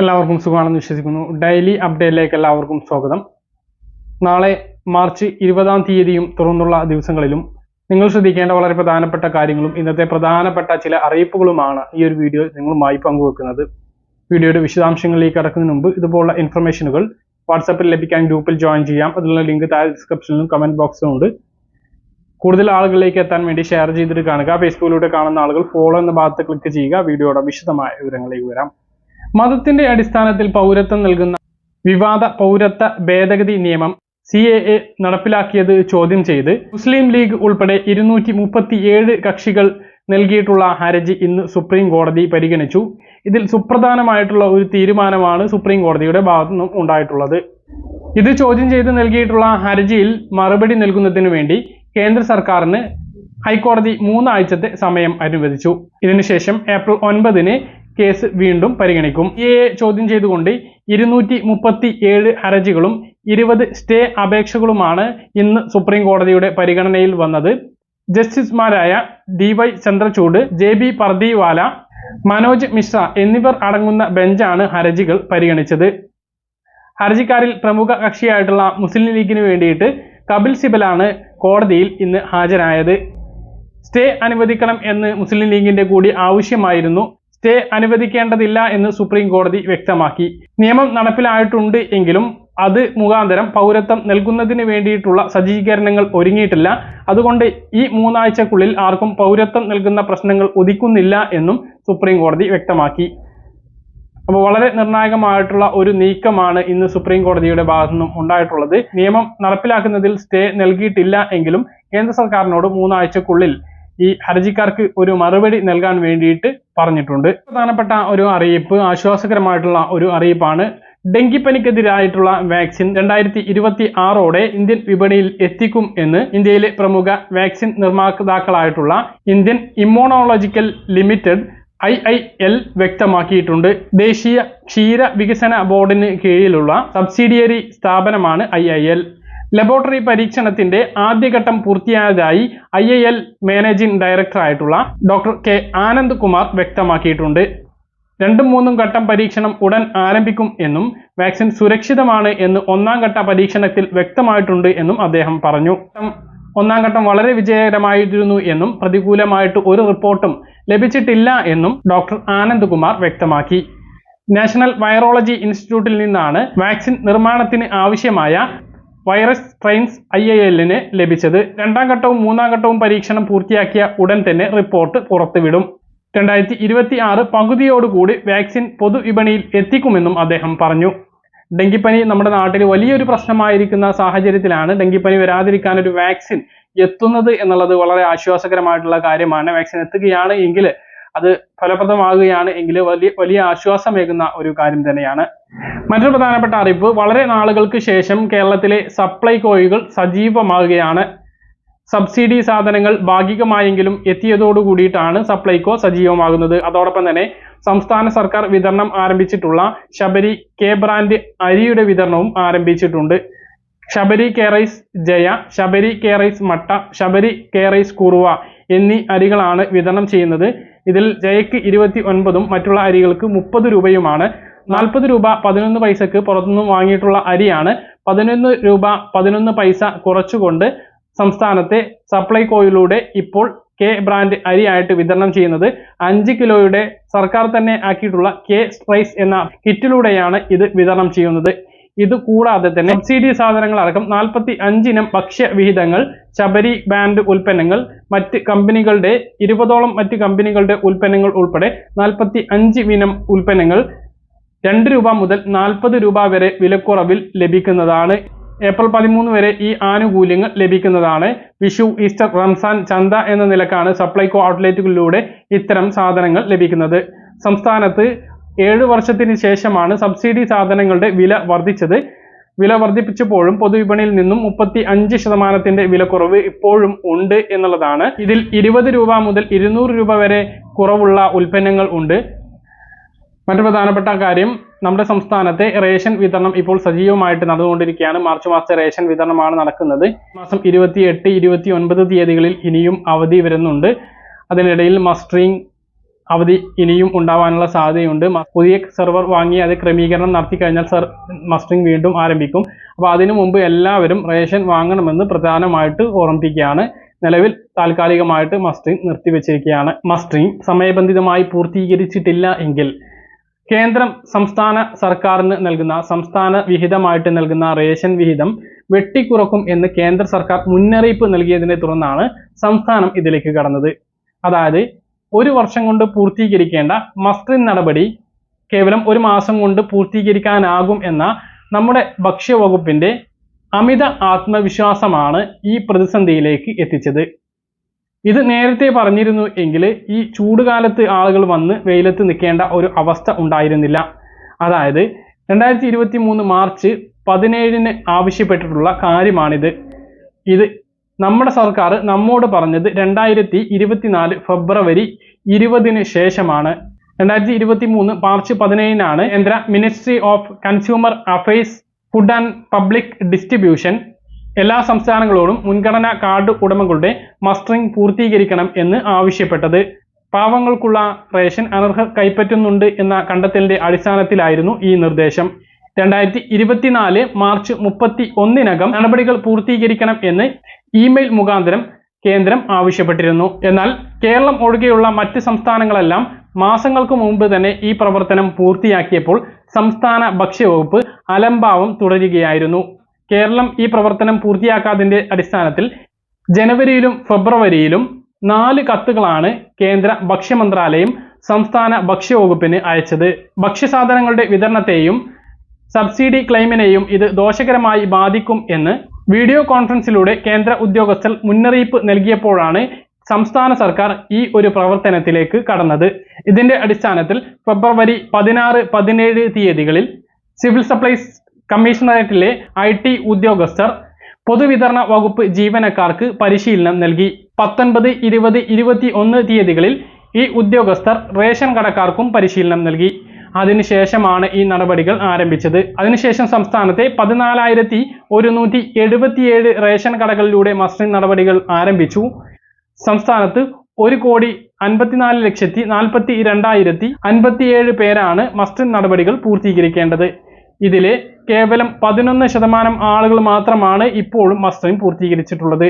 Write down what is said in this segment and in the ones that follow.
എല്ലാവർക്കും സുഖമാണെന്ന് വിശ്വസിക്കുന്നു. ഡെയിലി അപ്ഡേറ്റിലേക്ക് എല്ലാവർക്കും സ്വാഗതം. നാളെ മാർച്ച് ഇരുപതാം തീയതിയും തുറന്നുള്ള ദിവസങ്ങളിലും നിങ്ങൾ ശ്രദ്ധിക്കേണ്ട വളരെ പ്രധാനപ്പെട്ട കാര്യങ്ങളും ഇന്നത്തെ പ്രധാനപ്പെട്ട ചില അറിയിപ്പുകളുമാണ് ഈ ഒരു വീഡിയോ നിങ്ങളുമായി പങ്കുവെക്കുന്നത്. വീഡിയോയുടെ വിശദാംശങ്ങളിലേക്ക് കടക്കുന്നതിന് മുമ്പ് ഇതുപോലുള്ള ഇൻഫർമേഷനുകൾ വാട്സാപ്പിൽ ലഭിക്കാൻ ഗ്രൂപ്പിൽ ജോയിൻ ചെയ്യാം. അതിനുള്ള ലിങ്ക് താഴെ ഡിസ്ക്രിപ്ഷനിലും കമന്റ് ബോക്സിലും ഉണ്ട്. കൂടുതൽ ആളുകളിലേക്ക് എത്താൻ വേണ്ടി ഷെയർ ചെയ്തിട്ട് കാണുക. ഫേസ്ബുക്കിലൂടെ കാണുന്ന ആളുകൾ ഫോളോ എന്ന ഭാഗത്ത് ക്ലിക്ക് ചെയ്യുക. വീഡിയോയുടെ വിശദമായ വിവരങ്ങളിലേക്ക് വരാം. മതത്തിന്റെ അടിസ്ഥാനത്തിൽ പൗരത്വം നൽകുന്ന വിവാദ പൗരത്വ ഭേദഗതി നിയമം സി എ എ നടപ്പിലാക്കിയത് ചോദ്യം ചെയ്ത് മുസ്ലിം ലീഗ് ഉൾപ്പെടെ ഇരുന്നൂറ്റി മുപ്പത്തിയേഴ് കക്ഷികൾ നൽകിയിട്ടുള്ള ഹർജി ഇന്ന് സുപ്രീം കോടതി പരിഗണിച്ചു. ഇതിൽ സുപ്രധാനമായിട്ടുള്ള ഒരു തീരുമാനമാണ് സുപ്രീം കോടതിയുടെ ഭാഗത്തു നിന്നും ഉണ്ടായിട്ടുള്ളത്. ഇത് ചോദ്യം ചെയ്ത് നൽകിയിട്ടുള്ള ഹർജിയിൽ മറുപടി നൽകുന്നതിന് വേണ്ടി കേന്ദ്ര സർക്കാരിന് ഹൈക്കോടതി മൂന്നാഴ്ചത്തെ സമയം അനുവദിച്ചു. ഇതിനുശേഷം ഏപ്രിൽ ഒൻപതിന് കേസ് വീണ്ടും പരിഗണിക്കും. എ ചോദ്യം ചെയ്തുകൊണ്ട് ഇരുന്നൂറ്റി മുപ്പത്തി ഏഴ് ഹർജികളും ഇരുപത് സ്റ്റേ അപേക്ഷകളുമാണ് ഇന്ന് സുപ്രീം കോടതിയുടെ പരിഗണനയിൽ വന്നത്. ജസ്റ്റിസുമാരായ D Y Chandrachud J B Pardiwala Manoj Mishra എന്നിവർ അടങ്ങുന്ന ബെഞ്ചാണ് ഹർജികൾ പരിഗണിച്ചത്. ഹർജിക്കാരിൽ പ്രമുഖ കക്ഷിയായിട്ടുള്ള മുസ്ലിം ലീഗിന് വേണ്ടിയിട്ട് കപിൽ സിബലാണ് കോടതിയിൽ ഇന്ന് ഹാജരായത്. സ്റ്റേ അനുവദിക്കണം എന്ന് മുസ്ലിം ലീഗിന്റെ കൂടി ആവശ്യമായിരുന്നു. സ്റ്റേ അനുവദിക്കേണ്ടതില്ല എന്ന് സുപ്രീം കോടതി വ്യക്തമാക്കി. നിയമം നടപ്പിലായിട്ടുണ്ട് എങ്കിലും അത് മുഖാന്തരം പൗരത്വം നൽകുന്നതിന് വേണ്ടിയിട്ടുള്ള സജ്ജീകരണങ്ങൾ ഒരുങ്ങിയിട്ടില്ല. അതുകൊണ്ട് ഈ മൂന്നാഴ്ചക്കുള്ളിൽ ആർക്കും പൗരത്വം നൽകുന്ന പ്രശ്നങ്ങൾ ഉദിക്കുന്നില്ല എന്നും സുപ്രീം കോടതി വ്യക്തമാക്കി. അപ്പോൾ വളരെ നിർണായകമായിട്ടുള്ള ഒരു നീക്കമാണ് ഇന്ന് സുപ്രീം കോടതിയുടെ ഭാഗത്തു നിന്നും ഉണ്ടായിട്ടുള്ളത്. നിയമം നടപ്പിലാക്കുന്നതിൽ സ്റ്റേ നൽകിയിട്ടില്ല എങ്കിലും കേന്ദ്ര സർക്കാരിനോട് മൂന്നാഴ്ചക്കുള്ളിൽ ഈ ഹർജിക്കാർക്ക് ഒരു മറുപടി നൽകാൻ വേണ്ടിയിട്ട് പറഞ്ഞിട്ടുണ്ട്. പ്രധാനപ്പെട്ട ഒരു അറിയിപ്പ് ആശ്വാസകരമായിട്ടുള്ള ഒരു അറിയിപ്പാണ്. ഡെങ്കിപ്പനിക്കെതിരായിട്ടുള്ള വാക്സിൻ രണ്ടായിരത്തി ഇരുപത്തി ആറോടെ ഇന്ത്യൻ വിപണിയിൽ എത്തിക്കും എന്ന് ഇന്ത്യയിലെ പ്രമുഖ vaccine നിർമ്മാതാക്കളായിട്ടുള്ള Indian immunological limited I I L വ്യക്തമാക്കിയിട്ടുണ്ട്. ദേശീയ ക്ഷീര വികസന ബോർഡിന് കീഴിലുള്ള സബ്സിഡിയറി സ്ഥാപനമാണ് ഐ ഐ എൽ ലബോറട്ടറി പരീക്ഷണത്തിന്റെ ആദ്യഘട്ടം പൂർത്തിയായതായി ഐ എ എൽ മാനേജിംഗ് ഡയറക്ടറായിട്ടുള്ള ഡോക്ടർ കെ ആനന്ദ് കുമാർ വ്യക്തമാക്കിയിട്ടുണ്ട്. രണ്ടും മൂന്നും ഘട്ടം പരീക്ഷണം ഉടൻ ആരംഭിക്കും എന്നും വാക്സിൻ സുരക്ഷിതമാണ് എന്ന് ഒന്നാം ഘട്ട പരീക്ഷണത്തിൽ വ്യക്തമായിട്ടുണ്ട് എന്നും അദ്ദേഹം പറഞ്ഞു. ഒന്നാം ഘട്ടം വളരെ വിജയകരമായിരുന്നു എന്നും പ്രതികൂലമായിട്ട് ഒരു റിപ്പോർട്ടും ലഭിച്ചിട്ടില്ല എന്നും ഡോക്ടർ ആനന്ദ് കുമാർ വ്യക്തമാക്കി. നാഷണൽ വൈറോളജി ഇൻസ്റ്റിറ്റ്യൂട്ടിൽ നിന്നാണ് വാക്സിൻ നിർമ്മാണത്തിന് ആവശ്യമായ വൈറസ് സ്ട്രെയിൻസ് ഐ ഐ എല്ലിന് ലഭിച്ചത്. രണ്ടാം ഘട്ടവും മൂന്നാം ഘട്ടവും പരീക്ഷണം പൂർത്തിയാക്കിയ ഉടൻ തന്നെ റിപ്പോർട്ട് പുറത്തുവിടും. രണ്ടായിരത്തി ഇരുപത്തി ആറ് പകുതിയോടുകൂടി വാക്സിൻ പൊതുവിപണിയിൽ എത്തിക്കുമെന്നും അദ്ദേഹം പറഞ്ഞു. ഡെങ്കിപ്പനി നമ്മുടെ നാട്ടിൽ വലിയൊരു പ്രശ്നമായിരിക്കുന്ന സാഹചര്യത്തിലാണ് ഡെങ്കിപ്പനി വരാതിരിക്കാൻ ഒരു വാക്സിൻ എത്തുന്നത് എന്നുള്ളത് വളരെ ആശ്വാസകരമായിട്ടുള്ള കാര്യമാണ്. വാക്സിൻ എത്തുകയാണ് എങ്കിൽ അത് ഫലപ്രദമാകുകയാണ് എങ്കിൽ വലിയ വലിയ ആശ്വാസമേകുന്ന ഒരു കാര്യം തന്നെയാണ്. മറ്റൊരു പ്രധാനപ്പെട്ട അറിയിപ്പ് വളരെ നാളുകൾക്ക് ശേഷം കേരളത്തിലെ സപ്ലൈകോയുകൾ സജീവമാകുകയാണ്. സബ്സിഡി സാധനങ്ങൾ ഭാഗികമായെങ്കിലും എത്തിയതോടു കൂടിയിട്ടാണ് സപ്ലൈകോ സജീവമാകുന്നത്. അതോടൊപ്പം തന്നെ സംസ്ഥാന സർക്കാർ വിതരണം ആരംഭിച്ചിട്ടുള്ള ശബരി കെ ബ്രാൻഡ് അരിയുടെ വിതരണവും ആരംഭിച്ചിട്ടുണ്ട്. ശബരി കേറൈസ് ജയ ശബരി കേറൈസ് മട്ട ശബരി കേറൈസ് കുറുവ എന്നീ അരികളാണ് വിതരണം ചെയ്യുന്നത്. ഇതിൽ ജയക്ക് ഇരുപത്തി ഒൻപതും മറ്റുള്ള അരികൾക്ക് മുപ്പത് രൂപയുമാണ്. നാൽപ്പത് രൂപ പതിനൊന്ന് പൈസക്ക് പുറത്തുനിന്നും വാങ്ങിയിട്ടുള്ള അരിയാണ്. പതിനൊന്ന് രൂപ പതിനൊന്ന് പൈസ കുറച്ചുകൊണ്ട് സംസ്ഥാനത്തെ സപ്ലൈകോയിലൂടെ ഇപ്പോൾ കെ ബ്രാൻഡ് അരിയായിട്ട് വിതരണം ചെയ്യുന്നത്. അഞ്ച് കിലോയുടെ സർക്കാർ തന്നെ ആക്കിയിട്ടുള്ള കെ സ്ട്രൈസ് എന്ന കിറ്റിലൂടെയാണ് ഇത് വിതരണം ചെയ്യുന്നത്. ഇത് കൂടാതെ തന്നെ സബ്സിഡി സാധനങ്ങൾ അടക്കം നാൽപ്പത്തി അഞ്ചിനം ഭക്ഷ്യവിഹിതങ്ങൾ ശബരി ബാൻഡ് ഉൽപ്പന്നങ്ങൾ മറ്റ് കമ്പനികളുടെ ഇരുപതോളം മറ്റ് കമ്പനികളുടെ ഉൽപ്പന്നങ്ങൾ ഉൾപ്പെടെ നാൽപ്പത്തി അഞ്ച് ഇനം ഉൽപ്പന്നങ്ങൾ രണ്ട് രൂപ മുതൽ നാൽപ്പത് രൂപ വരെ വിലക്കുറവിൽ ലഭിക്കുന്നതാണ്. ഏപ്രിൽ പതിമൂന്ന് വരെ ഈ ആനുകൂല്യങ്ങൾ ലഭിക്കുന്നതാണ്. വിഷു ഈസ്റ്റർ റംസാൻ ചന്ത എന്ന നിലക്കാണ് സപ്ലൈകോ ഔട്ട്ലെറ്റുകളിലൂടെ ഇത്തരം സാധനങ്ങൾ ലഭിക്കുന്നത്. സംസ്ഥാനത്ത് ഏഴ് വർഷത്തിന് ശേഷമാണ് സബ്സിഡി സാധനങ്ങളുടെ വില വർദ്ധിച്ചത്. വില വർദ്ധിപ്പിച്ചപ്പോഴും പൊതുവിപണിയിൽ നിന്നും മുപ്പത്തി അഞ്ച് ശതമാനത്തിന്റെ വിലക്കുറവ് ഇപ്പോഴും ഉണ്ട് എന്നുള്ളതാണ്. ഇതിൽ ഇരുപത് രൂപ മുതൽ ഇരുന്നൂറ് രൂപ വരെ കുറവുള്ള ഉൽപ്പന്നങ്ങൾ ഉണ്ട്. മറ്റു പ്രധാനപ്പെട്ട കാര്യം നമ്മുടെ സംസ്ഥാനത്തെ റേഷൻ വിതരണം ഇപ്പോൾ സജീവമായിട്ട് നടന്നുകൊണ്ടിരിക്കുകയാണ്. മാർച്ച് മാസത്തെ റേഷൻ വിതരണമാണ് നടക്കുന്നത്. മാസം ഇരുപത്തി എട്ട് ഇരുപത്തി ഒൻപത് തീയതികളിൽ ഇനിയും അവധി വരുന്നുണ്ട്. അതിനിടയിൽ മസ്റ്ററിംഗ് അവധി ഇനിയും ഉണ്ടാവാനുള്ള സാധ്യതയുണ്ട്. പുതിയ സെർവർ വാങ്ങി അത് ക്രമീകരണം നടത്തി കഴിഞ്ഞാൽ സർ മസ്റ്ററിംഗ് വീണ്ടും ആരംഭിക്കും. അപ്പോൾ അതിനു മുമ്പ് എല്ലാവരും റേഷൻ വാങ്ങണമെന്ന് പ്രധാനമായിട്ട് ഓർമ്മിപ്പിക്കുകയാണ്. നിലവിൽ താൽക്കാലികമായിട്ട് മസ്റ്ററിംഗ് നിർത്തിവെച്ചിരിക്കുകയാണ്. മസ്റ്ററിംഗ് സമയബന്ധിതമായി പൂർത്തീകരിച്ചിട്ടില്ല എങ്കിൽ കേന്ദ്രം സംസ്ഥാന സർക്കാരിന് നൽകുന്ന സംസ്ഥാന വിഹിതമായിട്ട് നൽകുന്ന റേഷൻ വിഹിതം വെട്ടിക്കുറക്കും എന്ന് കേന്ദ്ര സർക്കാർ മുന്നറിയിപ്പ് നൽകിയതിനെ തുടർന്നാണ് സംസ്ഥാനം ഇതിലേക്ക് കടന്നത്. അതായത് ഒരു വർഷം കൊണ്ട് പൂർത്തീകരിക്കേണ്ട മസ്ക്രിൻ നടപടി കേവലം ഒരു മാസം കൊണ്ട് പൂർത്തീകരിക്കാനാകും എന്ന നമ്മുടെ ഭക്ഷ്യവകുപ്പിന്റെ അമിത ആത്മവിശ്വാസമാണ് ഈ പ്രതിസന്ധിയിലേക്ക് എത്തിച്ചത്. ഇത് നേരത്തെ പറഞ്ഞിരുന്നു എങ്കിൽ ഈ ചൂടുകാലത്ത് ആളുകൾ വന്ന് വെയിലത്ത് നിൽക്കേണ്ട ഒരു അവസ്ഥ ഉണ്ടായിരുന്നില്ല. അതായത് രണ്ടായിരത്തി ഇരുപത്തി മൂന്ന് മാർച്ച് പതിനേഴിന് ആവശ്യപ്പെട്ടിട്ടുള്ള കാര്യമാണിത്. ഇത് നമ്മുടെ സർക്കാർ നമ്മോട് പറഞ്ഞത് രണ്ടായിരത്തി ഇരുപത്തിനാല് ഫെബ്രുവരി ഇരുപതിന് ശേഷമാണ്. രണ്ടായിരത്തി ഇരുപത്തി മൂന്ന് മാർച്ച് പതിനേഴിനാണ് കേന്ദ്ര ministry of consumer affairs food and public distribution എല്ലാ സംസ്ഥാനങ്ങളോടും മുൻഗണനാ കാർഡ് ഉടമകളുടെ മസ്റ്ററിംഗ് പൂർത്തീകരിക്കണം എന്ന് ആവശ്യപ്പെട്ടത്. പാവങ്ങൾക്കുള്ള റേഷൻ അനർഹർ കൈപ്പറ്റുന്നുണ്ട് എന്ന കണ്ടെത്തലിന്റെ അടിസ്ഥാനത്തിലായിരുന്നു ഈ നിർദ്ദേശം. രണ്ടായിരത്തി ഇരുപത്തിനാല് മാർച്ച് മുപ്പത്തി ഒന്നിനകം നടപടികൾ പൂർത്തീകരിക്കണം എന്ന് ഇമെയിൽ മുഖാന്തരം കേന്ദ്രം ആവശ്യപ്പെട്ടിരുന്നു. എന്നാൽ കേരളം ഒഴികെയുള്ള മറ്റ് സംസ്ഥാനങ്ങളെല്ലാം മാസങ്ങൾക്ക് മുമ്പ് തന്നെ ഈ പ്രവർത്തനം പൂർത്തിയാക്കിയപ്പോൾ സംസ്ഥാന ഭക്ഷ്യവകുപ്പ് അലംഭാവം തുടരുകയായിരുന്നു. കേരളം ഈ പ്രവർത്തനം പൂർത്തിയാക്കാതിന്റെ അടിസ്ഥാനത്തിൽ ജനുവരിയിലും ഫെബ്രുവരിയിലും നാല് കത്തുകളാണ് കേന്ദ്ര ഭക്ഷ്യ മന്ത്രാലയം സംസ്ഥാന ഭക്ഷ്യവകുപ്പിന് അയച്ചത്. ഭക്ഷ്യസാധനങ്ങളുടെ വിതരണത്തെയും സബ്സിഡി ക്ലെയിമിനെയും ഇത് ദോഷകരമായി ബാധിക്കും എന്ന് വീഡിയോ കോൺഫറൻസിലൂടെ കേന്ദ്ര ഉദ്യോഗസ്ഥർ മുന്നറിയിപ്പ് നൽകിയപ്പോഴാണ് സംസ്ഥാന സർക്കാർ ഈ ഒരു പ്രവർത്തനത്തിലേക്ക് കടന്നത്. ഇതിന്റെ അടിസ്ഥാനത്തിൽ ഫെബ്രുവരി പതിനാറ് പതിനേഴ് തീയതികളിൽ സിവിൽ സപ്ലൈസ് കമ്മീഷണറേറ്റിലെ ഐ ടി ഉദ്യോഗസ്ഥർ പൊതുവിതരണ വകുപ്പ് ജീവനക്കാർക്ക് പരിശീലനം നൽകി. പത്തൊൻപത് ഇരുപത് ഇരുപത്തി ഒന്ന് തീയതികളിൽ ഈ ഉദ്യോഗസ്ഥർ റേഷൻ കടക്കാർക്കും പരിശീലനം നൽകി. അതിനുശേഷമാണ് ഈ നടപടികൾ ആരംഭിച്ചത്. അതിനുശേഷം സംസ്ഥാനത്തെ പതിനാലായിരത്തി ഒരുന്നൂറ്റി എഴുപത്തിയേഴ് റേഷൻ കടകളിലൂടെ മസ്റ്ററിംഗ് നടപടികൾ ആരംഭിച്ചു. സംസ്ഥാനത്ത് ഒരു കോടി അൻപത്തിനാല് ലക്ഷത്തി നാൽപ്പത്തി രണ്ടായിരത്തി അൻപത്തിയേഴ് പേരാണ് മസ്റ്ററിംഗ് നടപടികൾ പൂർത്തീകരിക്കേണ്ടത്. ഇതിലെ കേവലം പതിനൊന്ന് ശതമാനം ആളുകൾ മാത്രമാണ് ഇപ്പോഴും മസ്റ്ററിംഗ് പൂർത്തീകരിച്ചിട്ടുള്ളത്.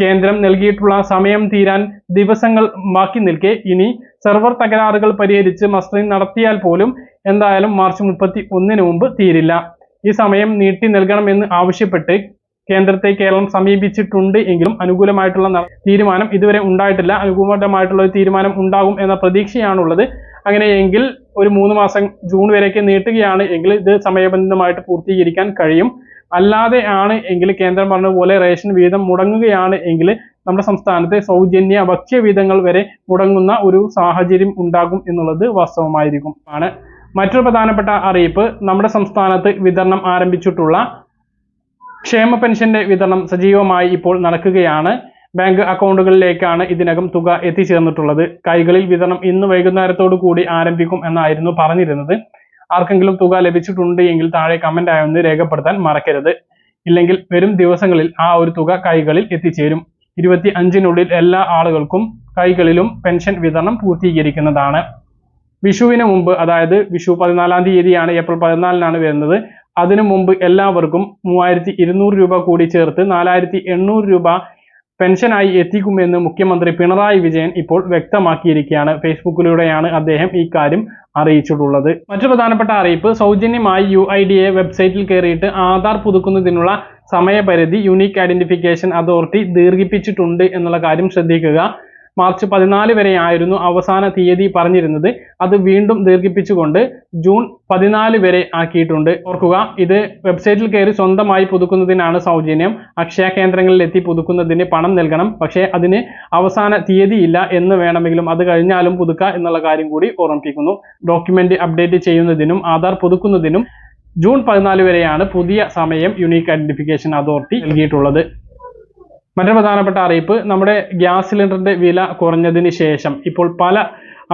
കേന്ദ്രം നൽകിയിട്ടുള്ള സമയം തീരാൻ ദിവസങ്ങൾ ബാക്കി നിൽക്കെ ഇനി സെർവർ തകരാറുകൾ പരിഹരിച്ച് മസ്റ്ററിംഗ് നടത്തിയാൽ പോലും എന്തായാലും മാർച്ച് മുപ്പത്തി ഒന്നിന് മുമ്പ് തീരില്ല. ഈ സമയം നീട്ടി നൽകണമെന്ന് ആവശ്യപ്പെട്ട് കേന്ദ്രത്തെ കേരളം സമീപിച്ചിട്ടുണ്ട് എങ്കിലും അനുകൂലമായിട്ടുള്ള തീരുമാനം ഇതുവരെ ഉണ്ടായിട്ടില്ല. അനുകൂലമായിട്ടുള്ള ഒരു തീരുമാനം ഉണ്ടാകും എന്ന പ്രതീക്ഷയാണുള്ളത്. അങ്ങനെയെങ്കിൽ ഒരു മൂന്ന് മാസം ജൂൺ വരേക്ക് നീട്ടുകയാണ് എങ്കിൽ ഇത് സമയബന്ധിതമായിട്ട് പൂർത്തീകരിക്കാൻ കഴിയും. അല്ലാതെ ആണ് എങ്കിൽ കേന്ദ്രം പറഞ്ഞതുപോലെ റേഷൻ വീതം മുടങ്ങുകയാണ് എങ്കിൽ നമ്മുടെ സംസ്ഥാനത്തെ സൗജന്യ ഭക്ഷ്യവിധങ്ങൾ വരെ മുടങ്ങുന്ന ഒരു സാഹചര്യം ഉണ്ടാകും എന്നുള്ളത് വാസ്തവമായിരിക്കും. ആണ്. മറ്റൊരു പ്രധാനപ്പെട്ട അറിയിപ്പ് നമ്മുടെ സംസ്ഥാനത്ത് വിതരണം ആരംഭിച്ചിട്ടുള്ള ക്ഷേമ പെൻഷന്റെ വിതരണം സജീവമായി ഇപ്പോൾ നടക്കുകയാണ്. ബാങ്ക് അക്കൗണ്ടുകളിലേക്കാണ് ഇതിനകം തുക എത്തിച്ചേർന്നിട്ടുള്ളത്. കൈകളിൽ വിതരണം ഇന്ന് വൈകുന്നേരത്തോടു കൂടി ആരംഭിക്കും എന്നായിരുന്നു പറഞ്ഞിരുന്നത്. ആർക്കെങ്കിലും തുക ലഭിച്ചിട്ടുണ്ട് എങ്കിൽ താഴെ കമന്റ് ആയൊന്ന് രേഖപ്പെടുത്താൻ മറക്കരുത്. ഇല്ലെങ്കിൽ വരും ദിവസങ്ങളിൽ ആ ഒരു തുക കൈകളിൽ എത്തിച്ചേരും. ഇരുപത്തി അഞ്ചിനുള്ളിൽ എല്ലാ ആളുകൾക്കും കൈകളിലും പെൻഷൻ വിതരണം പൂർത്തീകരിക്കുന്നതാണ്. വിഷുവിന് മുമ്പ് അതായത് വിഷു പതിനാലാം തീയതിയാണ് ഏപ്രിൽ പതിനാലിനാണ് വരുന്നത്. അതിനു മുമ്പ് എല്ലാവർക്കും മൂവായിരത്തി ഇരുന്നൂറ് രൂപ കൂടി ചേർത്ത് നാലായിരത്തി എണ്ണൂറ് രൂപ പെൻഷനായി എത്തിക്കുമെന്ന് മുഖ്യമന്ത്രി പിണറായി വിജയൻ ഇപ്പോൾ വ്യക്തമാക്കിയിരിക്കുകയാണ്. ഫേസ്ബുക്കിലൂടെയാണ് അദ്ദേഹം ഈ കാര്യം അറിയിച്ചിട്ടുള്ളത്. മറ്റു പ്രധാനപ്പെട്ട അറിയിപ്പ് സൗജന്യമായി യു ഐ ഡി എ വെബ്സൈറ്റിൽ കയറിയിട്ട് ആധാർ പുതുക്കുന്നതിനുള്ള സമയപരിധി യുണീക്ക് ഐഡന്റിഫിക്കേഷൻ അതോറിറ്റി ദീർഘിപ്പിച്ചിട്ടുണ്ട് എന്നുള്ള കാര്യം ശ്രദ്ധിക്കുക. മാർച്ച് പതിനാല് വരെയായിരുന്നു അവസാന തീയതി പറഞ്ഞിരുന്നത്. അത് വീണ്ടും ദീർഘിപ്പിച്ചുകൊണ്ട് ജൂൺ പതിനാല് വരെ ആക്കിയിട്ടുണ്ട്. ഓർക്കുക ഇത് വെബ്സൈറ്റിൽ കയറി സ്വന്തമായി പുതുക്കുന്നതിനാണ് സൗജന്യം. അക്ഷയ കേന്ദ്രങ്ങളിൽ എത്തി പുതുക്കുന്നതിന് പണം നൽകണം. പക്ഷേ അതിന് അവസാന തീയതി ഇല്ല എന്ന് വേണമെങ്കിലും അത് കഴിഞ്ഞാലും പുതുക്കുക എന്നുള്ള കാര്യം കൂടി ഓർമ്മിപ്പിക്കുന്നു. ഡോക്യുമെന്റ് അപ്ഡേറ്റ് ചെയ്യുന്നതിനും ആധാർ പുതുക്കുന്നതിനും ജൂൺ പതിനാല് വരെയാണ് പുതിയ സമയം യുണീക്ക് ഐഡന്റിഫിക്കേഷൻ അതോറിറ്റി നൽകിയിട്ടുള്ളത്. മറ്റൊരു പ്രധാനപ്പെട്ട അറിയിപ്പ് നമ്മുടെ ഗ്യാസ് സിലിണ്ടറിന്റെ വില കുറഞ്ഞതിന് ശേഷം ഇപ്പോൾ പല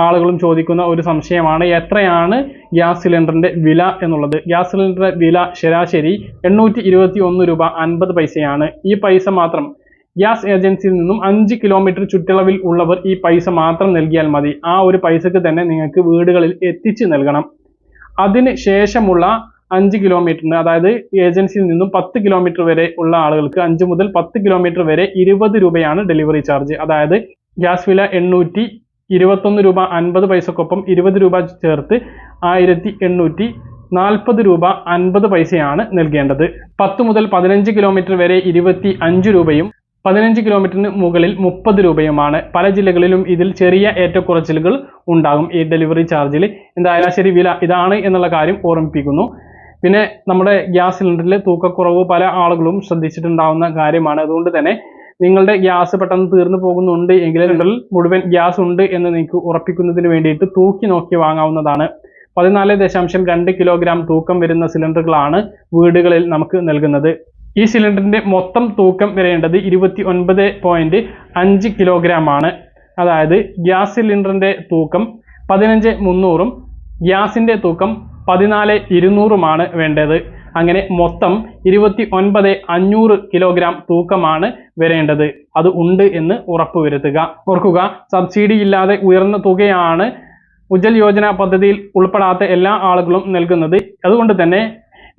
ആളുകളും ചോദിക്കുന്ന ഒരു സംശയമാണ് എത്രയാണ് ഗ്യാസ് സിലിണ്ടറിന്റെ വില എന്നുള്ളത്. ഗ്യാസ് സിലിണ്ടറിന്റെ വില ശരാശരി എണ്ണൂറ്റി ഇരുപത്തി ഒന്ന് രൂപ അൻപത് പൈസയാണ്. ഈ പൈസ മാത്രം ഗ്യാസ് ഏജൻസിയിൽ നിന്നും അഞ്ച് കിലോമീറ്റർ ചുറ്റളവിൽ ഉള്ളവർ ഈ പൈസ മാത്രം നൽകിയാൽ മതി. ആ ഒരു പൈസക്ക് തന്നെ നിങ്ങൾക്ക് വീടുകളിൽ എത്തിച്ചു നൽകണം. അതിന് ശേഷമുള്ള അഞ്ച് കിലോമീറ്ററിന് അതായത് ഏജൻസിയിൽ നിന്നും പത്ത് കിലോമീറ്റർ വരെ ഉള്ള ആളുകൾക്ക് അഞ്ച് മുതൽ പത്ത് കിലോമീറ്റർ വരെ ഇരുപത് രൂപയാണ് ഡെലിവറി ചാർജ് അതായത് ഗ്യാസ് വില എണ്ണൂറ്റി ഇരുപത്തൊന്ന് രൂപ അൻപത് പൈസക്കൊപ്പം ഇരുപത് രൂപ ചേർത്ത് ആയിരത്തി എണ്ണൂറ്റി നാൽപ്പത് രൂപ അൻപത് പൈസയാണ് നൽകേണ്ടത്. പത്ത് മുതൽ പതിനഞ്ച് കിലോമീറ്റർ വരെ ഇരുപത്തി അഞ്ച് രൂപയും പതിനഞ്ച് കിലോമീറ്ററിന് മുകളിൽ മുപ്പത് രൂപയുമാണ്. പല ജില്ലകളിലും ഇതിൽ ചെറിയ ഏറ്റക്കുറച്ചിലുകൾ ഉണ്ടാകും ഈ ഡെലിവറി ചാർജിൽ എന്തായാലും ശരി വില ഇതാണ് എന്നുള്ള കാര്യം ഓർമ്മിപ്പിക്കുന്നു. പിന്നെ നമ്മുടെ ഗ്യാസ് സിലിണ്ടറിൽ തൂക്കക്കുറവ് പല ആളുകളും ശ്രദ്ധിച്ചിട്ടുണ്ടാവുന്ന കാര്യമാണ്. അതുകൊണ്ട് തന്നെ നിങ്ങളുടെ ഗ്യാസ് പെട്ടെന്ന് തീർന്നു പോകുന്നുണ്ട് എങ്കിൽ സിലിണ്ടറിൽ മുഴുവൻ ഗ്യാസ് ഉണ്ട് എന്ന് നിങ്ങൾക്ക് ഉറപ്പിക്കുന്നതിന് വേണ്ടിയിട്ട് തൂക്കി നോക്കി വാങ്ങാവുന്നതാണ്. പതിനാല് ദശാംശം രണ്ട് കിലോഗ്രാം തൂക്കം വരുന്ന സിലിണ്ടറുകളാണ് വീടുകളിൽ നമുക്ക് നൽകുന്നത്. ഈ സിലിണ്ടറിന്റെ മൊത്തം തൂക്കം വരേണ്ടത് ഇരുപത്തി ഒൻപത് പോയിന്റ് അഞ്ച് കിലോഗ്രാം ആണ്. അതായത് ഗ്യാസ് സിലിണ്ടറിന്റെ തൂക്കം പതിനഞ്ച് മുന്നൂറും ഗ്യാസിന്റെ തൂക്കം പതിനാല് ഇരുന്നൂറുമാണ് വേണ്ടത്. അങ്ങനെ മൊത്തം ഇരുപത്തി ഒൻപത് അഞ്ഞൂറ് കിലോഗ്രാം തൂക്കമാണ് വരേണ്ടത്. അത് ഉണ്ട് എന്ന് ഉറപ്പുവരുത്തുക. ഓർക്കുക സബ്സിഡി ഇല്ലാതെ ഉയർന്ന തുകയാണ് ഉജ്ജൽ യോജന പദ്ധതിയിൽ ഉൾപ്പെടാത്ത എല്ലാ ആളുകളും നൽകുന്നത്. അതുകൊണ്ട് തന്നെ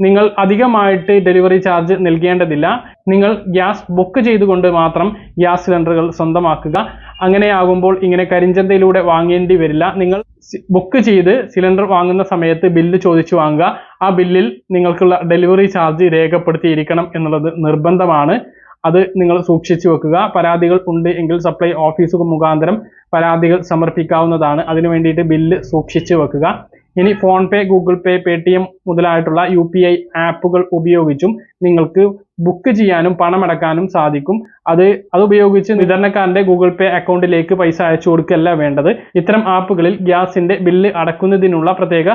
നിങ്ങൾ അധികമായിട്ട് ഡെലിവറി ചാർജ് നൽകേണ്ടതില്ല. നിങ്ങൾ ഗ്യാസ് ബുക്ക് ചെയ്തുകൊണ്ട് മാത്രം ഗ്യാസ് സിലിണ്ടറുകൾ സ്വന്തമാക്കുക. അങ്ങനെയാകുമ്പോൾ ഇങ്ങനെ കരിഞ്ചന്തയിലൂടെ വാങ്ങേണ്ടി വരില്ല. നിങ്ങൾ ബുക്ക് ചെയ്ത് സിലിണ്ടർ വാങ്ങുന്ന സമയത്ത് ബില്ല് ചോദിച്ചു വാങ്ങുക. ആ ബില്ലിൽ നിങ്ങൾക്കുള്ള ഡെലിവറി ചാർജ് രേഖപ്പെടുത്തിയിരിക്കണം എന്നുള്ളത് നിർബന്ധമാണ്. അത് നിങ്ങൾ സൂക്ഷിച്ചു വെക്കുക. പരാതികൾ ഉണ്ട് എങ്കിൽ സപ്ലൈ ഓഫീസുകൾ മുഖാന്തരം പരാതികൾ സമർപ്പിക്കാവുന്നതാണ്. അതിനു വേണ്ടിയിട്ട് ബില്ല് സൂക്ഷിച്ചു വെക്കുക. ഇനി PhonePe Google Pay pay മുതലായിട്ടുള്ള യു ആപ്പുകൾ ഉപയോഗിച്ചും നിങ്ങൾക്ക് ബുക്ക് ചെയ്യാനും പണമടക്കാനും സാധിക്കും. അത് അത് ഉപയോഗിച്ച് വിതരണക്കാരന്റെ ഗൂഗിൾ പേ അക്കൗണ്ടിലേക്ക് പൈസ അയച്ചു കൊടുക്കുകയല്ല വേണ്ടത്. ഇത്തരം ആപ്പുകളിൽ ഗ്യാസിന്റെ ബില്ല് അടക്കുന്നതിനുള്ള പ്രത്യേക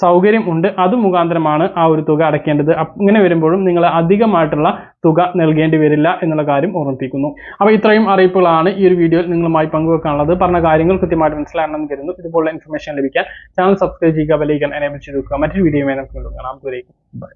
സൗകര്യം ഉണ്ട്. അത് മുഖാന്തരമാണ് ആ ഒരു തുക അടയ്ക്കേണ്ടത്. അങ്ങനെ വരുമ്പോഴും നിങ്ങൾ അധികമായിട്ടുള്ള തുക നൽകേണ്ടി വരില്ല എന്നുള്ള കാര്യം ഓർമ്മിപ്പിക്കുന്നു. അപ്പോൾ ഇത്രയും അറിയിപ്പുകളാണ് ഈ ഒരു വീഡിയോയിൽ നിങ്ങളുമായി പങ്കുവെക്കാനുള്ളത്. പറഞ്ഞ കാര്യങ്ങൾ കൃത്യമായിട്ട് മനസ്സിലാണെന്ന് കരുതുന്നു. ഇതുപോലുള്ള ഇൻഫർമേഷൻ ലഭിക്കാൻ ചാനൽ സബ്സ്ക്രൈബ് ചെയ്യുക ബെലൈക്കൻ എനേബിൾ വെക്കുക. മറ്റൊരു വീഡിയോ നമുക്ക് കാണാം. ബൈ